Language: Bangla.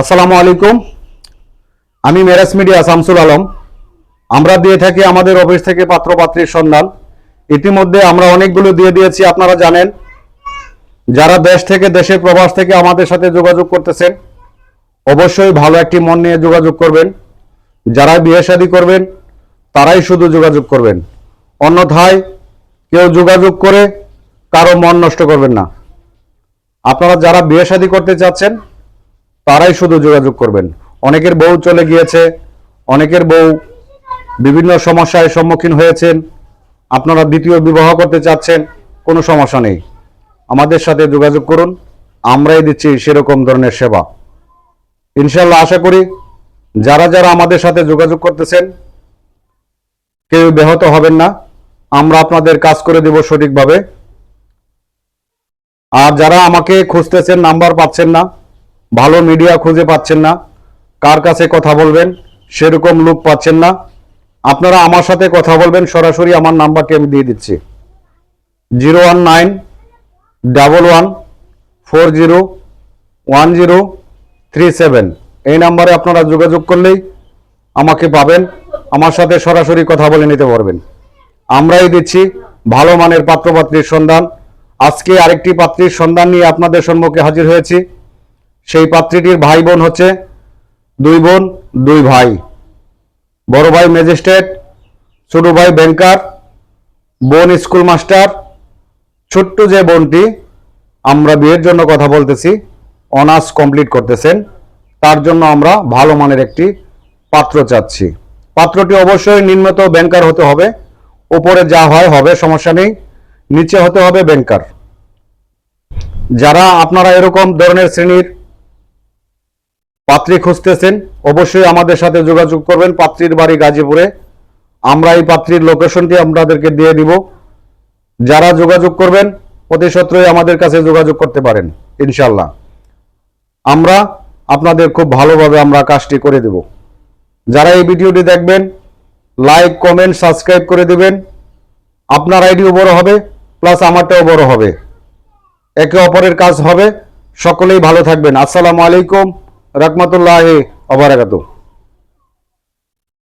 আসসালামু আলাইকুম। আমি মেরাজ মিডিয়া শামসুল আলম। আমরা দিয়ে থাকি আমাদের অফিস থেকে পাত্রপাত্রীর সন্ধান। ইতিমধ্যে আমরা অনেকগুলো দিয়ে দিয়েছি, আপনারা জানেন। যারা দেশ থেকে, দেশের প্রবাস থেকে আমাদের সাথে যোগাযোগ করতেছেন, অবশ্যই ভালো একটি মন নিয়ে যোগাযোগ করবেন। যারা বিয়ে শাদী করবেন, তারাই শুধু যোগাযোগ করবেন। অন্যথায় কেউ যোগাযোগ করে কারও মন নষ্ট করবেন না। আপনারা যারা বিয়ে শাদী করতে চাচ্ছেন তারাই শুধু যোগাযোগ করবেন। অনেকের বউ চলে গিয়েছে, অনেকের বউ বিভিন্ন সমস্যায় সম্মুখীন হয়েছেন। আপনারা দ্বিতীয় বিবাহ করতে চাচ্ছেন, কোনো সমস্যা নেই। আমাদের সাথে যোগাযোগ করুন, আমরাই দিচ্ছি সেরকম ধরনের সেবা। ইনশাল্লাহ আশা করি যারা যারা আমাদের সাথে যোগাযোগ করতেছেন, কেউ ব্যাহত হবেন না। আমরা আপনাদের কাজ করে দেব সঠিকভাবে। আর যারা আমাকে খুঁজতেছেন, নাম্বার পাচ্ছেন না ভালো মিডিয়া খুঁজে পাচ্ছেন না। কার কাছে কথা বলবেন, সেরকম লোক পাচ্ছেন না। আপনারা আমার সাথে কথা বলবেন, সরাসরি আমার নাম্বারটি আমি দিয়ে দিচ্ছি। Zero one nine, double one, four zero, one zero, three seven. এই নাম্বারে আপনারা যোগাযোগ করলেই আমাকে পাবেন। আমার সাথে সরাসরি কথা বলে নিতে পারবেন। আমরাই দিচ্ছি ভালো মানের পাত্রপাত্রীর সন্ধান। আজকে আরেকটি পাত্রীর সন্ধান নিয়ে আপনাদের সম্মুখে হাজির হয়েছি। সেই পাত্রীটির ভাই বোন হচ্ছে দুই বোন, দুই ভাই। বড় ভাই ম্যাজিস্ট্রেট, ছোট ভাই ব্যাংকার, বোন স্কুল মাস্টার। ছোট্ট যে বোনটি, আমরা বিয়ের জন্য কথা বলতেছি, অনার্স কমপ্লিট করতেছেন। তার জন্য আমরা ভালো মানের একটি পাত্র চাচ্ছি। পাত্রটি অবশ্যই নিম্নত ব্যাংকার হতে হবে। উপরে যা হয় হবে, সমস্যা নেই। নিচে হতে হবে ব্যাংকার। যারা আপনারা এরকম ধরনের শ্রেণির পাত্রী খুঁজতেছেন, অবশ্যই আমাদের সাথে যোগাযোগ করবেন পাত্রীর বাড়ি গাজীপুরে। আমরা এই পাত্রীর লোকেশনটি আপনাদেরকে দিয়ে দিব। যারা যোগাযোগ করবেন, অতি সত্ত্বই আমাদের কাছে যোগাযোগ করতে পারেন ইনশাল্লাহ আমরা আপনাদের খুব ভালোভাবে আমরা কাজটি করে দেব। যারা এই ভিডিওটি দেখবেন, লাইক, কমেন্ট, সাবস্ক্রাইব করে দেবেন। আপনার আইডিও বড় হবে, প্লাস আমারটাও বড় হবে। একে অপরের কাজ হবে। সকলেই ভালো থাকবেন। আসসালামু আলাইকুম। রহমতুল্লাহ আবরাকাতু